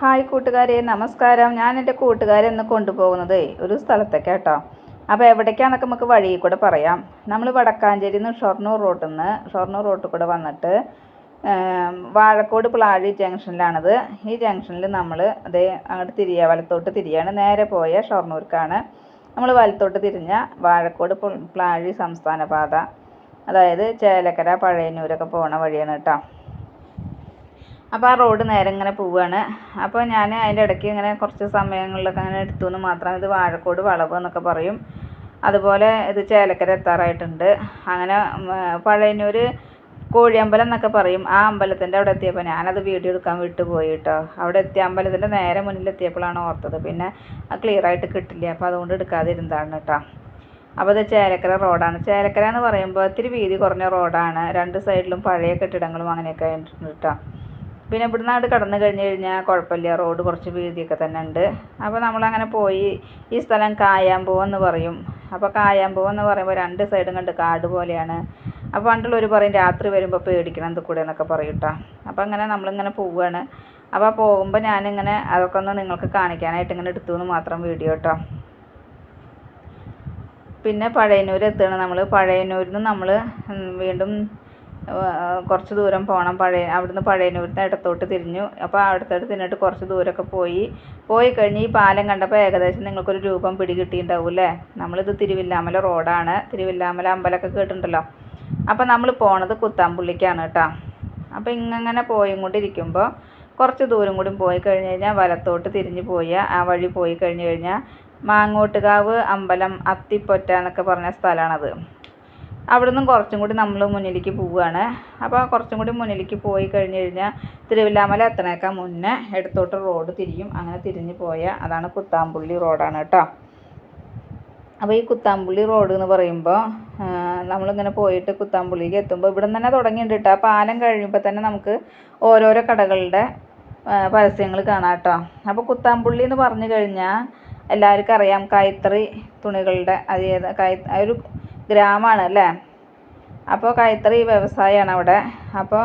Hi കൂട്ടുകാരെ നമസ്കാരം. ഞാൻ എന്റെ കൂട്ടുകാരെ ഇന്ന് കൊണ്ടുപോകുന്നത് ഒരു സ്ഥലത്തേക്ക് കേട്ടോ. അപ്പോൾ എവിടേക്കാന്നൊക്കെ നമുക്ക് വഴി കൂടെ പറയാം. നമ്മൾ വടക്കാഞ്ചേരി നിന്ന് ഷൊർണൂർ റോട്ടിൽ നിന്ന് ഷൊർണൂർ റോട്ടിൽ കൂടെ വന്നിട്ട് വാഴക്കോട് പ്ലാഴി ജംഗ്ഷനിലാണത്. ഈ ജംഗ്ഷനിൽ നമ്മൾ അതേ അങ്ങോട്ട് തിരിയ വലത്തോട്ട് തിരിയാണ്. നേരെ പോയ ഷൊർണൂർക്കാണ് നമ്മൾ വലത്തോട്ട് തിരിഞ്ഞ വാഴക്കോട് പ്ലാഴി സംസ്ഥാന പാത. അതായത് ചേലക്കര പഴയന്നൂരൊക്കെ പോണ വഴിയാണ് കേട്ടോ. അപ്പോൾ ആ റോഡ് നേരെ ഇങ്ങനെ പോവുകയാണ് അപ്പോൾ ഞാൻ അതിന്റെ ഇടയ്ക്ക് ഇങ്ങനെ കുറച്ച് സമയങ്ങളിലൊക്കെ അങ്ങനെ എടുത്തു എന്ന് മാത്രം ഇത് വാഴക്കോട് വളവ് എന്നൊക്കെ പറയും. അതുപോലെ ഇത് ചേലക്കര എത്താറായിട്ടുണ്ട്. അങ്ങനെ പഴയനൂർ കോഴിയമ്പലം എന്നൊക്കെ പറയും. ആ അമ്പലത്തിന്റെ അവിടെ എത്തിയപ്പോൾ ഞാനത് വീഡിയോ എടുക്കാൻ വിട്ടുപോയി കേട്ടോ അവിടെ എത്തിയ അമ്പലത്തിന്റെ നേരെ മുന്നിൽ എത്തിയപ്പോഴാണ് ഓർത്തത്. പിന്നെ അത് ക്ലിയർ ആയിട്ട് കിട്ടില്ല. അപ്പോൾ അതുകൊണ്ട് എടുക്കാതിരുന്നതാണ് കേട്ടോ അപ്പോൾ ഇത് ചേലക്കര റോഡാണ്. ചേലക്കര എന്ന് പറയുമ്പോൾ ഇത്തിരി വീതി കുറഞ്ഞ റോഡാണ്. രണ്ട് സൈഡിലും പഴയ കെട്ടിടങ്ങളും അങ്ങനെയൊക്കെ ആയിട്ടുണ്ട് കേട്ടോ പിന്നെ ഇവിടുന്ന് അങ്ങോട്ട് കടന്നു കഴിഞ്ഞ് കഴിഞ്ഞാൽ കുഴപ്പമില്ല. റോഡ് കുറച്ച് വീതിയൊക്കെ തന്നെ ഉണ്ട്. അപ്പോൾ നമ്മളങ്ങനെ പോയി ഈ സ്ഥലം കായാമ്പൂ എന്ന് പറയും. അപ്പോൾ കായാമ്പൂ എന്ന് പറയുമ്പോൾ രണ്ട് സൈഡും കണ്ട് കാട് പോലെയാണ്. അപ്പോൾ പണ്ടുള്ളവർ പറയും രാത്രി വരുമ്പോൾ പേടിക്കണം ഇത് കൂടെ എന്നൊക്കെ പറയും കേട്ടോ അപ്പോൾ അങ്ങനെ നമ്മളിങ്ങനെ പോവുകയാണ് അപ്പോൾ പോകുമ്പോൾ ഞാനിങ്ങനെ അതൊക്കെ ഒന്ന് നിങ്ങൾക്ക് കാണിക്കാനായിട്ട് ഇങ്ങനെ എടുത്തു എന്ന് മാത്രം വീഡിയോ കേട്ടോ പിന്നെ പഴയന്നൂർ എത്തുകയാണ് നമ്മൾ പഴയന്നൂരിൽ നിന്ന് നമ്മൾ വീണ്ടും കുറച്ച് ദൂരം പോകണം പഴയ അവിടുന്ന് പഴയന്നൂരിൽ നിന്ന് ഇടത്തോട്ട് തിരിഞ്ഞു. അപ്പോൾ അവിടുത്തോട്ട് തിന്നിട്ട് കുറച്ച് ദൂരമൊക്കെ പോയി. പോയി കഴിഞ്ഞ് ഈ പാലം കണ്ടപ്പോൾ ഏകദേശം നിങ്ങൾക്കൊരു രൂപം പിടികിട്ടിയിട്ടുണ്ടാവും അല്ലേ നമ്മളിത് തിരുവില്ലാമല റോഡാണ്. തിരുവില്ലാമല അമ്പലമൊക്കെ കേട്ടിട്ടുണ്ടല്ലോ. അപ്പോൾ നമ്മൾ പോണത് കുത്താമ്പുള്ളിക്കാണ് കേട്ടോ. അപ്പോൾ ഇങ്ങനെ പോയും കൊണ്ടിരിക്കുമ്പോൾ കുറച്ച് ദൂരം കൂടി പോയി കഴിഞ്ഞ് കഴിഞ്ഞാൽ വലത്തോട്ട് തിരിഞ്ഞ് പോയി ആ വഴി പോയി കഴിഞ്ഞ് കഴിഞ്ഞാൽ മാങ്ങോട്ടുകാവ് അമ്പലം അത്തിപ്പൊറ്റ എന്നൊക്കെ പറഞ്ഞ സ്ഥലമാണത്. അവിടെ നിന്നും കുറച്ചും കൂടി നമ്മൾ മുന്നിലേക്ക് പോവുകയാണ്. അപ്പോൾ കുറച്ചും കൂടി മുന്നിലേക്ക് പോയി കഴിഞ്ഞ് കഴിഞ്ഞാൽ തിരുവില്ലാമല എത്തണേക്കാൾ മുന്നേ ഇടത്തോട്ട് റോഡ് തിരിയും. അങ്ങനെ തിരിഞ്ഞ് പോയ അതാണ് കുത്താമ്പുള്ളി റോഡാണ് കേട്ടോ. അപ്പോൾ ഈ കുത്താമ്പുള്ളി റോഡ് എന്ന് പറയുമ്പോൾ നമ്മളിങ്ങനെ പോയിട്ട് കുത്താമ്പുള്ളിക്ക് എത്തുമ്പോൾ ഇവിടെ നിന്ന് തന്നെ തുടങ്ങിയിട്ടുണ്ട് കേട്ടോ. പാലം കഴിയുമ്പോൾ തന്നെ നമുക്ക് ഓരോരോ കടകളുടെ പരസ്യങ്ങൾ കാണാം കേട്ടോ. അപ്പോൾ കുത്താമ്പുള്ളി എന്ന് പറഞ്ഞു കഴിഞ്ഞാൽ എല്ലാവർക്കും അറിയാം കൈത്തറി തുണികളുടെ അത് ഏത് കൈ ഒരു ഗ്രാമമാണ് അല്ലേ? അപ്പോൾ കൈത്തറി വ്യവസായമാണ് അവിടെ. അപ്പോൾ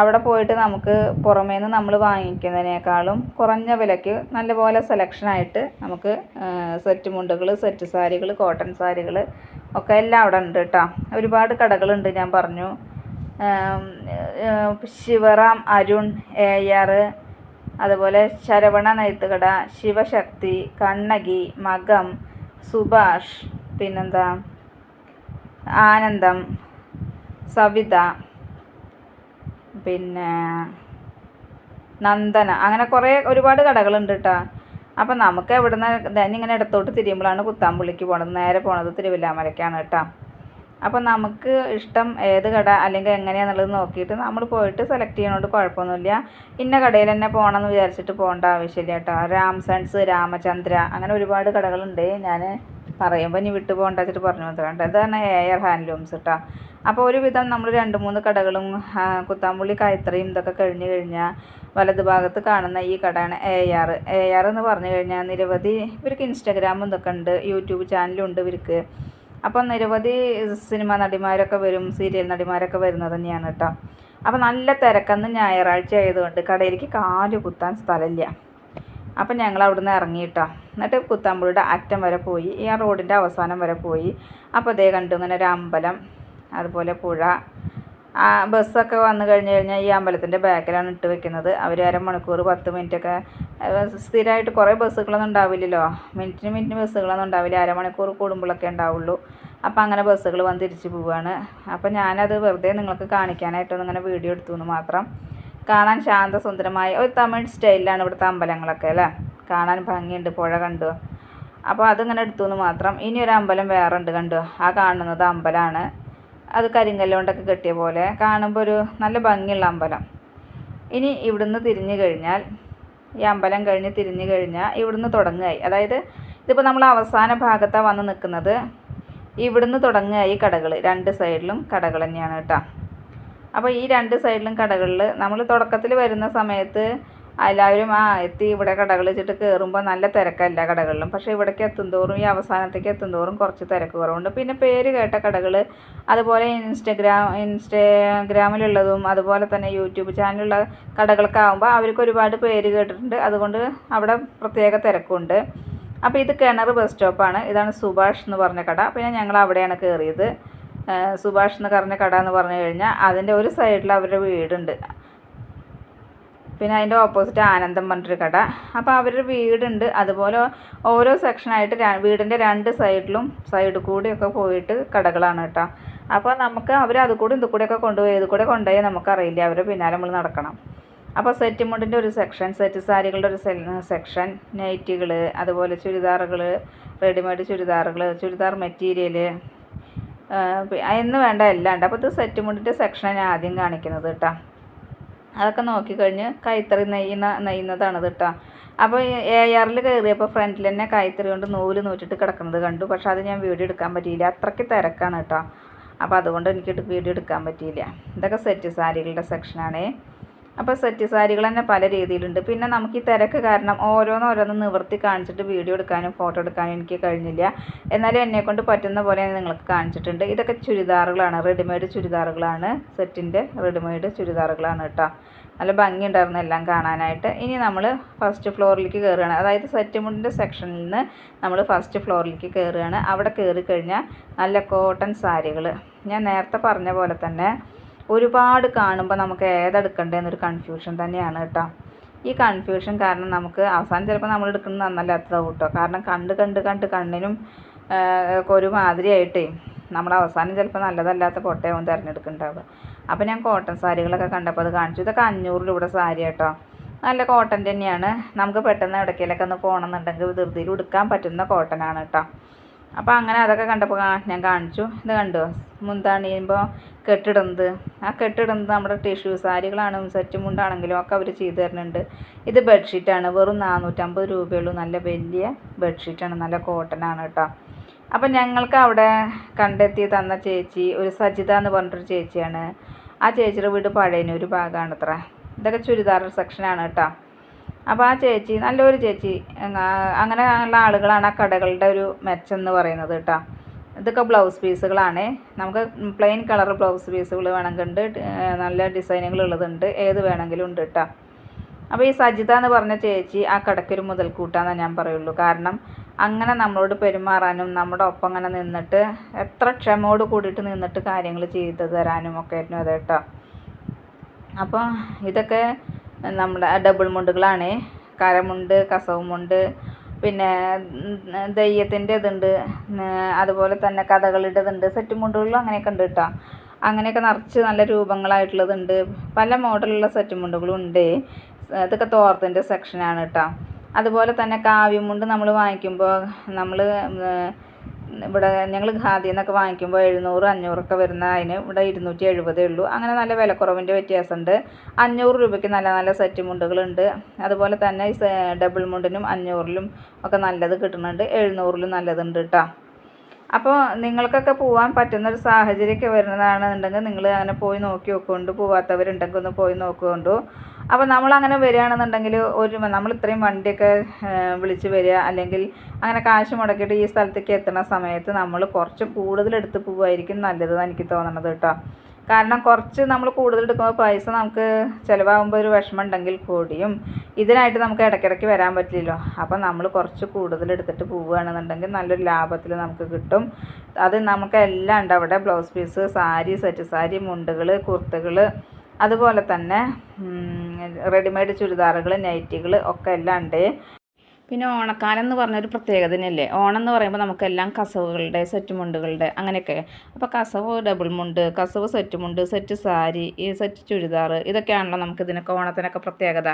അവിടെ പോയിട്ട് നമുക്ക് പുറമേ നിന്ന് നമ്മൾ വാങ്ങിക്കുന്നതിനേക്കാളും കുറഞ്ഞ വിലയ്ക്ക് നല്ലപോലെ സെലക്ഷനായിട്ട് നമുക്ക് സെറ്റ് മുണ്ടുകൾ സെറ്റ് സാരികൾ കോട്ടൺ സാരികൾ ഒക്കെ എല്ലാം അവിടെ ഉണ്ട് കേട്ടോ ഒരുപാട് കടകളുണ്ട് ഞാൻ പറഞ്ഞു. ശിവറാം അരുൺ എ ആർ അതുപോലെ ശരവണ നെയ്ത്തുകട ശിവശക്തി കണ്ണകി മകം സുഭാഷ് പിന്നെന്താ? ആനന്ദം സവിത പിന്നെ നന്ദന. അങ്ങനെ കുറേ ഒരുപാട് കടകളുണ്ട് കേട്ടോ അപ്പം നമുക്ക് എവിടുന്ന് ഇങ്ങനെ ഇടത്തോട്ട് തിരിയുമ്പോഴാണ് കുത്താമ്പുള്ളിക്ക് പോണത്. നേരെ പോണത് തിരുവില്ലാമലയ്ക്കാണ് കേട്ടോ അപ്പം നമുക്ക് ഇഷ്ടം ഏത് കട അല്ലെങ്കിൽ എങ്ങനെയാണെന്നുള്ളത് നോക്കിയിട്ട് നമ്മൾ പോയിട്ട് സെലക്ട് ചെയ്യണോണ്ട് കുഴപ്പമൊന്നുമില്ല. ഇന്ന കടയിൽ തന്നെ പോകണമെന്ന് വിചാരിച്ചിട്ട് പോകേണ്ട ആവശ്യമില്ല കേട്ടോ രാംസൺസ് രാമചന്ദ്ര അങ്ങനെ ഒരുപാട് കടകളുണ്ട്. ഞാൻ പറയുമ്പോൾ ഇനി വിട്ടു പോകണ്ട വെച്ചിട്ട് പറഞ്ഞു മാത്രം ഇതാണ് എയർ ഹാൻഡ്ലൂംസ് കേട്ടോ അപ്പോൾ ഒരുവിധം നമ്മൾ രണ്ട് മൂന്ന് കടകളും കുത്താമ്പുള്ളി കൈത്തറിയും ഇതൊക്കെ കഴിഞ്ഞ് കഴിഞ്ഞാൽ വലത് ഭാഗത്ത് കാണുന്ന ഈ കടയാണ് എ ആർ എ ആർ എന്ന് പറഞ്ഞു കഴിഞ്ഞാൽ നിരവധി ഇവർക്ക് ഇൻസ്റ്റാഗ്രാമും ഇതൊക്കെ ഉണ്ട് യൂട്യൂബ് ചാനലും ഉണ്ട് ഇവർക്ക്. അപ്പോൾ നിരവധി സിനിമ നടിമാരൊക്കെ വരും സീരിയൽ നടിമാരൊക്കെ വരുന്നത് തന്നെയാണ് കേട്ടോ അപ്പോൾ നല്ല തിരക്കെന്ന് ഞായറാഴ്ച ആയതുകൊണ്ട് കടയിലേക്ക് കാൽ കുത്താൻ സ്ഥലമില്ല. അപ്പം ഞങ്ങൾ അവിടുന്ന് ഇറങ്ങി കേട്ടോ എന്നിട്ട് കുത്താമ്പുഴയുടെ അറ്റം വരെ പോയി. ഈ ആ റോഡിന്റെ അവസാനം വരെ പോയി. അപ്പോൾ അതേ കണ്ടു ഇങ്ങനെ ഒരു അമ്പലം അതുപോലെ പുഴ. ആ ബസ്സൊക്കെ വന്നു കഴിഞ്ഞ് കഴിഞ്ഞാൽ ഈ അമ്പലത്തിന്റെ ബാക്കിലാണ് ഇട്ട് വെക്കുന്നത്. അവർ അരമണിക്കൂർ പത്ത് മിനിറ്റൊക്കെ സ്ഥിരമായിട്ട് കുറേ ബസ്സുകളൊന്നും ഉണ്ടാവില്ലല്ലോ. മിനിറ്റിന് മിനിറ്റിന് ബസ്സുകളൊന്നും ഉണ്ടാവില്ല. അരമണിക്കൂർ കൂടുമ്പോഴൊക്കെ ഉണ്ടാവുള്ളൂ. അപ്പോൾ അങ്ങനെ ബസ്സുകൾ വന്ന് തിരിച്ച് പോവുകയാണ് അപ്പോൾ ഞാനത് വെറുതെ നിങ്ങൾക്ക് കാണിക്കാനായിട്ടൊന്നും ഇങ്ങനെ വീഡിയോ എടുത്തു എന്ന് മാത്രം. കാണാൻ ശാന്തസുന്ദരമായ ഒരു തമിഴ് സ്റ്റൈലിലാണ് ഇവിടുത്തെ അമ്പലങ്ങളൊക്കെ അല്ലേ? കാണാൻ ഭംഗിയുണ്ട് പുഴ കണ്ടു. അപ്പോൾ അതിങ്ങനെ എടുത്തു എന്ന് മാത്രം. ഇനി ഒരു അമ്പലം വേറെ ഉണ്ട് കണ്ടു. ആ കാണുന്നത് അമ്പലമാണ് അത് കരിങ്കല്ലുകൊണ്ടൊക്കെ കെട്ടിയ പോലെ. കാണുമ്പോൾ ഒരു നല്ല ഭംഗിയുള്ള അമ്പലം. ഇനി ഇവിടുന്ന് തിരിഞ്ഞു കഴിഞ്ഞാൽ ഈ അമ്പലം കഴിഞ്ഞ് തിരിഞ്ഞു കഴിഞ്ഞാൽ ഇവിടുന്ന് തുടങ്ങുകയായി. അതായത് ഇതിപ്പോൾ നമ്മൾ അവസാന ഭാഗത്താണ് വന്ന് നിൽക്കുന്നത്. ഇവിടുന്ന് തുടങ്ങുകയായി കടകൾ രണ്ട് സൈഡിലും കടകൾ തന്നെയാണ് കേട്ടോ. അപ്പോൾ ഈ രണ്ട് സൈഡിലും കടകളിൽ നമ്മൾ തുടക്കത്തിൽ വരുന്ന സമയത്ത് എല്ലാവരും ആ എത്തി ഇവിടെ കടകൾ വെച്ചിട്ട് കയറുമ്പോൾ നല്ല തിരക്കല്ല കടകളിലും. പക്ഷേ ഇവിടേക്ക് എത്തുന്തോറും ഈ അവസാനത്തേക്ക് എത്തുന്തോറും കുറച്ച് തിരക്ക് കുറവുണ്ട്. പിന്നെ പേര് കേട്ട കടകൾ അതുപോലെ ഇൻസ്റ്റഗ്രാം ഇൻസ്റ്റഗ്രാമിലുള്ളതും അതുപോലെ തന്നെ യൂട്യൂബ് ചാനലുള്ള കടകളൊക്കെ ആകുമ്പോൾ അവർക്ക് ഒരുപാട് പേര് കേട്ടിട്ടുണ്ട്. അതുകൊണ്ട് അവിടെ പ്രത്യേക തിരക്കുണ്ട്. അപ്പോൾ ഇത് കിണർ ബസ് സ്റ്റോപ്പാണ്. ഇതാണ് സുഭാഷ് എന്ന് പറഞ്ഞ കട. പിന്നെ ഞങ്ങൾ അവിടെയാണ് കയറിയത് സുഭാഷ് എന്ന് പറഞ്ഞ കട എന്ന് പറഞ്ഞു കഴിഞ്ഞാൽ അതിന്റെ ഒരു സൈഡിൽ അവരുടെ വീടുണ്ട്. പിന്നെ അതിന്റെ ഓപ്പോസിറ്റ് ആനന്ദം പറഞ്ഞൊരു കട. അപ്പോൾ അവരുടെ വീടുണ്ട്. അതുപോലെ ഓരോ സെക്ഷനായിട്ട് വീടിന്റെ രണ്ട് സൈഡിലും സൈഡ് കൂടിയൊക്കെ പോയിട്ട് കടകളാണ് കേട്ടോ. അപ്പോൾ നമുക്ക് അവർ അത് കൂടി ഇത് കൂടെയൊക്കെ കൊണ്ടുപോയി ഇത് കൂടെ കൊണ്ടുപോയി നമുക്കറിയില്ല അവരുടെ പിന്നാലെ നമ്മൾ നടക്കണം. അപ്പോൾ സെറ്റ് മുണ്ടിന്റെ ഒരു സെക്ഷൻ സെറ്റ് സാരികളുടെ ഒരു സെക്ഷൻ നൈറ്റികൾ അതുപോലെ ചുരിദാറുകൾ റെഡിമെയ്ഡ് ചുരിദാറുകൾ ചുരിദാർ മെറ്റീരിയൽ എന്ന് വേണ്ട എല്ലാം ഉണ്ട്. അപ്പോൾ ഇത് സെറ്റ് മുണ്ടിന്റെ സെക്ഷനാണ് ഞാൻ ആദ്യം കാണിക്കുന്നത് കേട്ടോ അതൊക്കെ നോക്കിക്കഴിഞ്ഞ് കൈത്തറി നെയ്യുന്ന നെയ്യുന്നതാണ് കേട്ടോ അപ്പോൾ എ ആറിൽ കയറിയപ്പോൾ ഫ്രണ്ടിൽ തന്നെ കൈത്തറി കൊണ്ട് നൂൽ നൂറ്റിട്ട് കിടക്കുന്നത് കണ്ടു. പക്ഷെ അത് ഞാൻ വീഡിയോ എടുക്കാൻ പറ്റിയില്ല. അത്രയ്ക്ക് തിരക്കാണ് കേട്ടോ അപ്പോൾ അതുകൊണ്ട് എനിക്ക് വീഡിയോ എടുക്കാൻ പറ്റിയില്ല. ഇതൊക്കെ സെറ്റ് സാരികളുടെ സെക്ഷനാണേ അപ്പോൾ സെറ്റ് സാരികൾ തന്നെ പല രീതിയിലുണ്ട്. പിന്നെ നമുക്ക് ഈ തിരക്ക് കാരണം ഓരോന്നോരോന്ന് ഓരോന്ന് നിവർത്തി കാണിച്ചിട്ട് വീഡിയോ എടുക്കാനും ഫോട്ടോ എടുക്കാനും എനിക്ക് കഴിഞ്ഞില്ല. എന്നാലും എന്നെക്കൊണ്ട് പറ്റുന്ന പോലെ നിങ്ങൾക്ക് കാണിച്ചിട്ടുണ്ട്. ഇതൊക്കെ ചുരിദാറുകളാണ്. റെഡിമെയ്ഡ് ചുരിദാറുകളാണ്. സെറ്റിന്റെ റെഡിമെയ്ഡ് ചുരിദാറുകളാണ് കേട്ടോ. നല്ല ഭംഗിയുണ്ടായിരുന്നു എല്ലാം കാണാനായിട്ട്. ഇനി നമ്മൾ ഫസ്റ്റ് ഫ്ലോറിലേക്ക് കയറുകയാണ് അതായത് സെറ്റ് മുണ്ടിന്റെ സെക്ഷനിൽ നിന്ന് നമ്മൾ ഫസ്റ്റ് ഫ്ലോറിലേക്ക് കയറുകയാണ് അവിടെ കയറി കഴിഞ്ഞാൽ നല്ല കോട്ടൺ സാരികൾ ഞാൻ നേരത്തെ പറഞ്ഞ പോലെ തന്നെ ഒരുപാട് കാണുമ്പോൾ നമുക്ക് ഏതെടുക്കണ്ടേന്നൊരു കൺഫ്യൂഷൻ തന്നെയാണ് കേട്ടോ. ഈ കൺഫ്യൂഷൻ കാരണം നമുക്ക് അവസാനം ചിലപ്പോൾ നമ്മൾ എടുക്കുന്നത് നന്നല്ലാത്തതാവും കേട്ടോ. കാരണം കണ്ട് കണ്ട് കണ്ട് കണ്ണിനും ഒക്കെ ഒരുമാതിരിയായിട്ടേ നമ്മൾ അവസാനം ചിലപ്പോൾ നല്ലതല്ലാത്ത പൊട്ടയാവും തിരഞ്ഞെടുക്കുന്നുണ്ടാവുക അപ്പോൾ ഞാൻ കോട്ടൺ സാരികളൊക്കെ കണ്ടപ്പോൾ അത് കാണിച്ചു. ഇതൊക്കെ അഞ്ഞൂറ് രൂപയുടെ സാരി കേട്ടോ. നല്ല കോട്ടൺ തന്നെയാണ്. നമുക്ക് പെട്ടെന്ന് ഇടയ്ക്കിലൊക്കെ ഒന്ന് പോകണമെന്നുണ്ടെങ്കിൽ ധൃതിയിൽ ഉടുക്കാൻ പറ്റുന്ന കോട്ടനാണ് കേട്ടോ. അപ്പോൾ അങ്ങനെ അതൊക്കെ കണ്ടപ്പോൾ ഞാൻ കാണിച്ചു. ഇത് കണ്ടോ? മുന്താണിയുമ്പോൾ കെട്ടിടുന്നത്. ആ കെട്ടിടുന്നത് നമ്മുടെ ടിഷ്യൂ സാരികളാണ് സെറ്റ് മുണ്ടാണെങ്കിലും ഒക്കെ അവർ ചെയ്തു തരുന്നുണ്ട്. ഇത് ബെഡ്ഷീറ്റാണ് വെറും നാനൂറ്റമ്പത് രൂപയുള്ളൂ. നല്ല വലിയ ബെഡ്ഷീറ്റാണ് നല്ല കോട്ടനാണ് കേട്ടോ. അപ്പം ഞങ്ങൾക്ക് അവിടെ കണ്ടെത്തി തന്ന ചേച്ചി ഒരു സജിത എന്ന് പറഞ്ഞിട്ടൊരു ചേച്ചിയാണ്. ആ ചേച്ചിയുടെ വീട് പഴയനൂർ ഭാഗമാണ് അത്ര ഇതൊക്കെ ചുരിദാർ സെക്ഷനാണ് കേട്ടോ. അപ്പോൾ ആ ചേച്ചി നല്ലൊരു ചേച്ചി അങ്ങനെ ഉള്ള ആളുകളാണ് ആ കടകളുടെ ഒരു മെച്ചം എന്ന് പറയുന്നത് കേട്ടോ. ഇതൊക്കെ ബ്ലൗസ് പീസുകളാണ്. നമുക്ക് പ്ലെയിൻ കളർ ബ്ലൗസ് പീസുകൾ വേണമെങ്കിൽ ഉണ്ട് നല്ല ഡിസൈനുകൾ ഉള്ളതുണ്ട് ഏത് വേണമെങ്കിലും ഉണ്ട് കേട്ടോ. അപ്പോൾ ഈ സജിത എന്ന് പറഞ്ഞ ചേച്ചി ആ കടക്കൊരു മുതൽക്കൂട്ടാന്നേ ഞാൻ പറയുള്ളൂ. കാരണം അങ്ങനെ നമ്മളോട് പെരുമാറാനും നമ്മുടെ ഒപ്പം അങ്ങനെ നിന്നിട്ട് എത്ര ക്ഷമയോട് കൂടിയിട്ട് നിന്നിട്ട് കാര്യങ്ങൾ ചെയ്തു തരാനും ഒക്കെ ആയിരുന്നു അതേട്ടോ അപ്പോൾ ഇതൊക്കെ നമ്മുടെ ഡബിൾ മുണ്ടുകളാണ്. കരമുണ്ട് കസവുമുണ്ട് പിന്നെ ദയ്യത്തിന്റെ ഇതുണ്ട് അതുപോലെ തന്നെ കഥകളിയുടെ ഇതുണ്ട് സെറ്റ് മുണ്ടുകളിലും അങ്ങനെയൊക്കെ ഉണ്ട് കേട്ടോ. അങ്ങനെയൊക്കെ നിറച്ച് നല്ല രൂപങ്ങളായിട്ടുള്ളതുണ്ട്. പല മോഡലുള്ള സെറ്റ് മുണ്ടുകളും ഉണ്ട്. ഇതൊക്കെ തോർത്തിന്റെ സെക്ഷനാണ് കേട്ടോ. അതുപോലെ തന്നെ കാവ്യമുണ്ട് നമ്മൾ വാങ്ങിക്കുമ്പോൾ നമ്മൾ ഇവിടെ ഞങ്ങൾ ഖാദി എന്നൊക്കെ വാങ്ങിക്കുമ്പോൾ എഴുന്നൂറ് അഞ്ഞൂറൊക്കെ വരുന്ന അതിന് ഇവിടെ ഇരുന്നൂറ്റി എഴുപതേ ഉള്ളൂ. അങ്ങനെ നല്ല വിലക്കുറവിന്റെ വ്യത്യാസമുണ്ട്. അഞ്ഞൂറ് രൂപയ്ക്ക് നല്ല നല്ല സെറ്റ് മുണ്ടുകളുണ്ട്. അതുപോലെ തന്നെ ഡബിൾ മുണ്ടിനും അഞ്ഞൂറിലും ഒക്കെ നല്ലത് കിട്ടുന്നുണ്ട്. എഴുന്നൂറിലും നല്ലതുണ്ട് കേട്ടോ അപ്പോൾ നിങ്ങൾക്കൊക്കെ പോകാൻ പറ്റുന്ന ഒരു സാഹചര്യമൊക്കെ വരുന്നതാണെന്നുണ്ടെങ്കിൽ നിങ്ങൾ അങ്ങനെ പോയി നോക്കി നോക്കുകൊണ്ട് പോവാത്തവരുണ്ടെങ്കിൽ ഒന്ന് പോയി നോക്കുകൊണ്ടു അപ്പോൾ നമ്മളങ്ങനെ വരികയാണെന്നുണ്ടെങ്കിൽ ഒരു നമ്മൾ ഇത്രയും വണ്ടിയൊക്കെ വിളിച്ച് വരിക അല്ലെങ്കിൽ അങ്ങനെ കാശ് മുടക്കിയിട്ട് ഈ സ്ഥലത്തേക്ക് എത്തുന്ന സമയത്ത് നമ്മൾ കുറച്ച് കൂടുതൽ എടുത്ത് പോവുമായിരിക്കും നല്ലതെന്ന് എനിക്ക് തോന്നണത് കേട്ടോ. കാരണം കുറച്ച് നമ്മൾ കൂടുതൽ എടുക്കുമ്പോൾ പൈസ നമുക്ക് ചിലവാകുമ്പോൾ ഒരു വിഷമം ഉണ്ടെങ്കിൽ കൂടിയും ഇതിനായിട്ട് നമുക്ക് ഇടയ്ക്കിടയ്ക്ക് വരാൻ പറ്റില്ലല്ലോ. അപ്പോൾ നമ്മൾ കുറച്ച് കൂടുതൽ എടുത്തിട്ട് പോവുകയാണെന്നുണ്ടെങ്കിൽ നല്ലൊരു ലാഭത്തിൽ നമുക്ക് കിട്ടും. അത് നമുക്ക് എല്ലാം ഉണ്ട്. അവിടെ blouse piece sari set sari മുണ്ടുകൾ കുർത്തകൾ അതുപോലെ തന്നെ റെഡിമെയ്ഡ് ചുരിദാറുകൾ നൈറ്റികൾ ഒക്കെ എല്ലാം ഉണ്ട്. പിന്നെ ഓണക്കാലം എന്ന് പറഞ്ഞൊരു പ്രത്യേകത തന്നെയല്ലേ? ഓണം എന്ന് പറയുമ്പോൾ നമുക്കെല്ലാം കസവുകളുടെ സെറ്റ് മുണ്ടുകളുടെ അങ്ങനെയൊക്കെ. അപ്പോൾ കസവ് ഡബിൾ മുണ്ട് കസവ് സെറ്റ് മുണ്ട് സെറ്റ് സാരി ഈ സെറ്റ് ചുരിദാർ ഇതൊക്കെയാണല്ലോ നമുക്ക് ഇതിനൊക്കെ ഓണത്തിനൊക്കെ പ്രത്യേകത.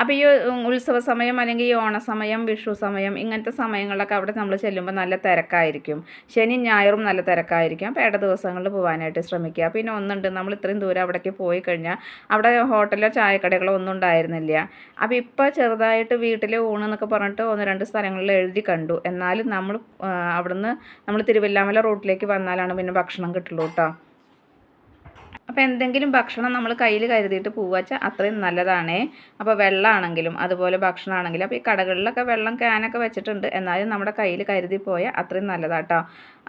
അപ്പോൾ ഈ ഉത്സവ സമയം അല്ലെങ്കിൽ ഈ ഓണസമയം വിഷു സമയം ഇങ്ങനത്തെ സമയങ്ങളിലൊക്കെ അവിടെ നമ്മൾ ചെല്ലുമ്പോൾ നല്ല തിരക്കായിരിക്കും. ശനി ഞായറും നല്ല തിരക്കായിരിക്കും. അപ്പോൾ ഇട ദിവസങ്ങളിൽ പോകാനായിട്ട് ശ്രമിക്കുക. പിന്നെ ഒന്നുണ്ട് നമ്മൾ ഇത്രയും ദൂരം അവിടേക്ക് പോയി കഴിഞ്ഞാൽ അവിടെ ഹോട്ടലോ ചായക്കടകളോ ഒന്നും ഉണ്ടായിരുന്നില്ല. അപ്പോൾ ഇപ്പോൾ ചെറുതായിട്ട് വീട്ടിൽ ഊണ് എന്നൊക്കെ പറഞ്ഞിട്ട് ഒന്ന് രണ്ട് സ്ഥലങ്ങളിൽ എഴുതി കണ്ടു. എന്നാലും നമ്മൾ അവിടുന്ന് നമ്മൾ തിരുവല്ലാമല റൂട്ടിലേക്ക് വന്നാലാണ് പിന്നെ ഭക്ഷണം കിട്ടുള്ളൂ കേട്ടോ അപ്പോൾ എന്തെങ്കിലും ഭക്ഷണം നമ്മൾ കയ്യിൽ കരുതിയിട്ട് പോവാച്ചാൽ അത്രയും നല്ലതാണേ. അപ്പോൾ വെള്ളമാണെങ്കിലും അതുപോലെ ഭക്ഷണമാണെങ്കിലും അപ്പോൾ ഈ കടകളിലൊക്കെ വെള്ളം ക്യാനൊക്കെ വെച്ചിട്ടുണ്ട്. എന്നാലും നമ്മുടെ കയ്യിൽ കരുതി പോയാൽ അത്രയും നല്ലതാട്ടോ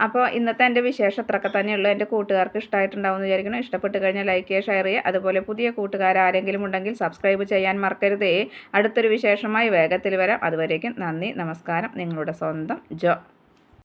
അപ്പോൾ ഇന്നത്തെ എന്റെ വിശേഷം അത്രയൊക്കെ തന്നെയുള്ളൂ. എന്റെ കൂട്ടുകാർക്ക് ഇഷ്ടമായിട്ടുണ്ടാവും എന്ന് വിചാരിക്കണം ഇഷ്ടപ്പെട്ട് കഴിഞ്ഞാൽ ലൈക്ക് ചെയ്യുക ഷെയർ ചെയ്യുക. അതുപോലെ പുതിയ കൂട്ടുകാർ ആരെങ്കിലും ഉണ്ടെങ്കിൽ സബ്സ്ക്രൈബ് ചെയ്യാൻ മറക്കരുതേ. അടുത്തൊരു വിശേഷമായി വേഗത്തിൽ വരാം. അതുവരേക്കും നന്ദി നമസ്കാരം. നിങ്ങളുടെ സ്വന്തം ജോ.